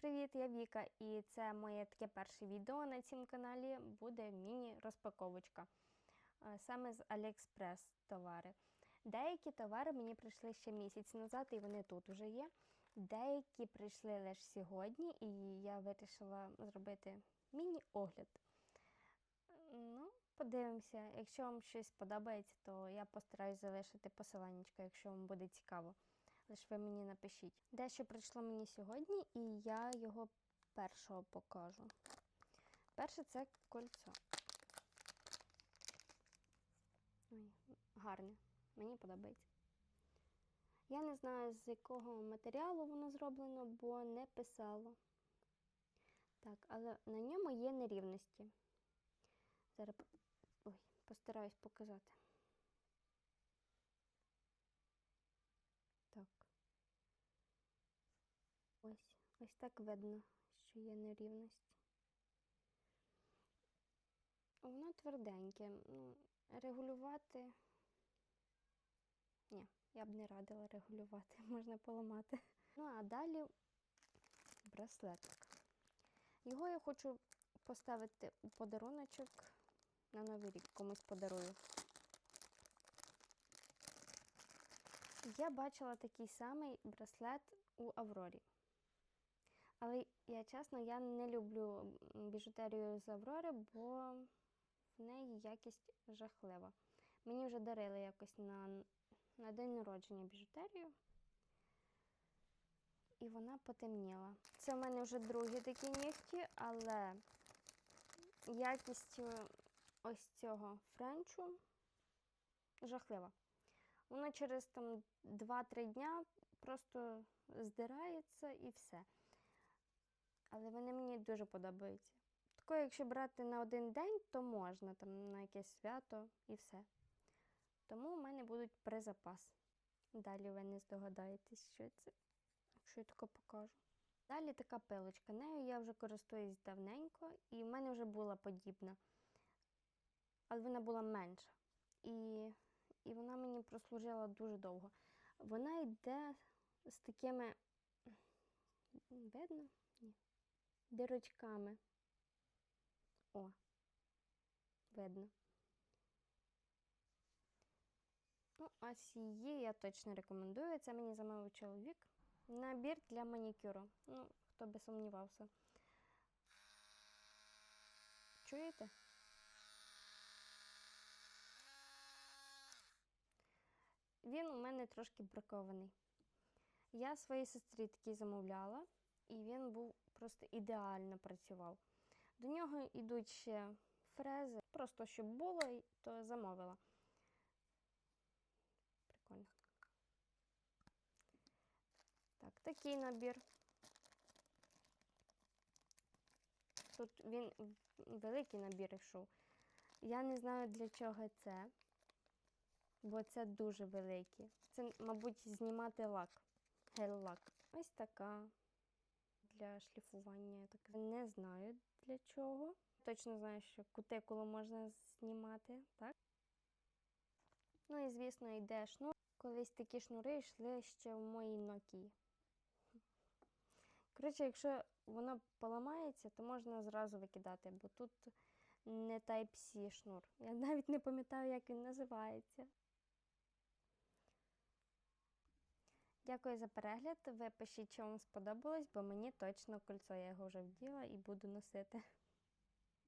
Привіт, я Віка, і це моє таке перше відео на цьому каналі. Буде міні-розпаковочка. Е, Саме з AliExpress товари. Деякі товари мені прийшли ще місяць назад, і вони тут вже є. Деякі прийшли лише сьогодні, і я вирішила зробити міні-огляд. Ну, подивимося. Якщо вам щось подобається, то я постараюсь залишити посиланнячко, якщо вам буде цікаво. Лише ви мені напишіть. Дещо прийшло мені сьогодні, і я його першого покажу. Перше це кольцо. Ой, гарне. Мені подобається. Я не знаю, з якого матеріалу воно зроблено, бо не писало. Так, але на ньому є нерівності. Зараз ой, постараюсь показати. Так. Ось, так видно, що є нерівності. Воно тверденьке. Ну, регулювати. Ні, я б не радила регулювати, можна поламати. Ну, а далі браслетик. Його я хочу поставити у подаруночок на Новий рік, комусь подарую. Я бачила такий самий браслет у Аврорі. Але я чесно, я не люблю біжутерію з Аврори, бо в неї якість жахлива. Мені вже дарили якось на, на день народження біжутерію. І вона потемніла. Це в мене вже другі такі нігті, але якість е, ось цього френчу жахлива. Воно через там 2-3 дня просто здирається і все. Але вони мені дуже подобаються. Тако, якщо брати на один день, то можна там на якесь свято і все. Тому в мене будуть при запас. Далі ви не здогадаєтесь, що це, якщо я тако покажу. Далі така пилочка. Нею я вже користуюсь давненько, і в мене вже була подібна. Але вона була менша. І, і вона мені прослужила дуже довго. Вона йде з такими. Видно? Ні. Дирочками. О, видно. Ну, а її я точно рекомендую. Це мені замовив чоловік. Набір для манікюру. Ну, хто би сумнівався. Чуєте? Він у мене трошки бракований. Я своїй сестрі такий замовляла, і він був просто ідеально працював. До нього йдуть ще фрези, просто щоб було, то замовила. Прикольно. Так, такий набір. Тут він великий набір йшов. Я не знаю, для чого це, бо це дуже великі. Це, мабуть, знімати лак, гель-лак. Ось така для шліфування. Так не знаю для чого. Точно знаю, що кутикулу можна знімати, так? Ну і, звісно, йде шнур. Колись такі шнури йшли ще в моїй Nokia. Коротше, якщо воно поламається, то можна зразу викидати, бо тут не Type-C шнур. Я навіть не пам'ятаю, як він називається. Дякую за перегляд. Ви пишіть, що вам сподобалось, бо мені точно кольцо я його вже вділа і буду носити.